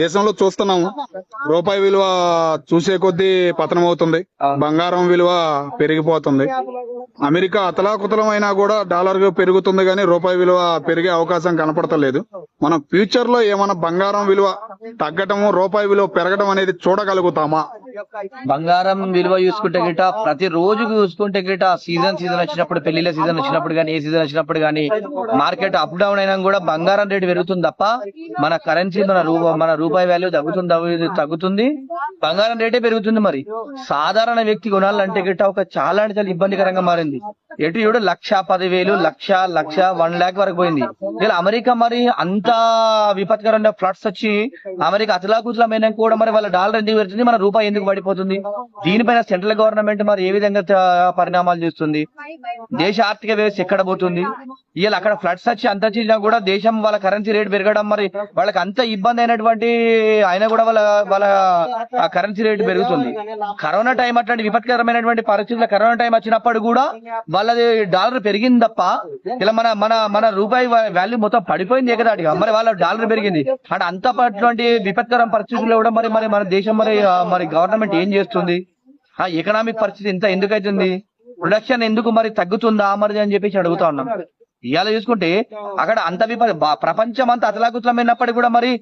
దేశంలో చూస్తున్నాము. రూపాయి విలువ చూసే కొద్దీ పతనం అవుతుంది బంగారం విలువ పెరిగిపోతుంది. అమెరికా అతలాకుతలమైనా కూడా డాలర్ పెరుగుతుంది కానీ రూపాయి విలువ పెరిగే అవకాశం కనపడతలేదు. మనం ఫ్యూచర్లో ఏమైనా బంగారం విలువ తగ్గటము రూపాయి విలువ పెరగడం అనేది చూడగలుగుతామా? బంగారం విలువ చూసుకుంటే గిట ప్రతి రోజు చూసుకుంటే గిట సీజన్ సీజన్ వచ్చినప్పుడు పెళ్ళిళ్ళ సీజన్ వచ్చినప్పుడు కానీ ఏ సీజన్ వచ్చినప్పుడు కానీ మార్కెట్ అప్ డౌన్ అయినా కూడా బంగారం రేటు పెరుగుతుంది తప్ప మన కరెన్సీ మన రూ మన రూపాయి వాల్యూ తగ్గుతుంది తగ్గుతుంది బంగారం రేటే పెరుగుతుంది మరి. సాధారణ వ్యక్తి కొనాలంటే గిట్ట ఒక చాలా చాలా ఇబ్బందికరంగా మారింది. ఎటు చూడు లక్ష పదివేలు లక్ష లక్ష వన్ ల్యాక్ వరకు పోయింది. ఇలా అమెరికా మరి అంత విపత్కరమైన ఫ్లడ్స్ వచ్చి అమెరికా అతలాకుతలమైన కూడా మరి వాళ్ళ డాలర్ ఎందుకు పెడుతుంది మన రూపాయి ఎందుకు పడిపోతుంది? దీనిపైన సెంట్రల్ గవర్నమెంట్ మరి ఏ విధంగా పరిణామాలు చూస్తుంది? దేశ ఆర్థిక వ్యవస్థ ఎక్కడ పోతుంది? ఇలా అక్కడ ఫ్లడ్స్ వచ్చి అంత వచ్చినా కూడా దేశం వాళ్ళ కరెన్సీ రేట్ పెరగడం మరి వాళ్ళకి అంత ఇబ్బంది అయినటువంటి అయినా కూడా వాళ్ళ వాళ్ళ కరెన్సీ రేట్ పెరుగుతుంది. కరోనా టైం అట్లాంటి విపత్కరమైనటువంటి పరిస్థితుల్లో కరోనా టైం వచ్చినప్పుడు కూడా వాళ్ళ వాళ్ళది డాలర్ పెరిగింది తప్ప ఇలా మన మన మన రూపాయి వాల్యూ మొత్తం పడిపోయింది ఎగదాటిగా మరి వాళ్ళ డాలర్ పెరిగింది. అంటే అంత అటువంటి విపత్కరం పరిస్థితుల్లో కూడా మరి మరి మన దేశం మరి మరి గవర్నమెంట్ ఏం చేస్తుంది? ఆ ఎకనామిక్ పరిస్థితి ఇంత ఎందుకు అవుతుంది ప్రొడక్షన్ ఎందుకు మరి తగ్గుతుందా మరి అని చెప్పేసి అడుగుతా ఉన్నాం. ఇవాళ చూసుకుంటే అక్కడ అంత విప ప్రపంచం అంతా అతలాకుతలమైనప్పటికీ కూడా మరి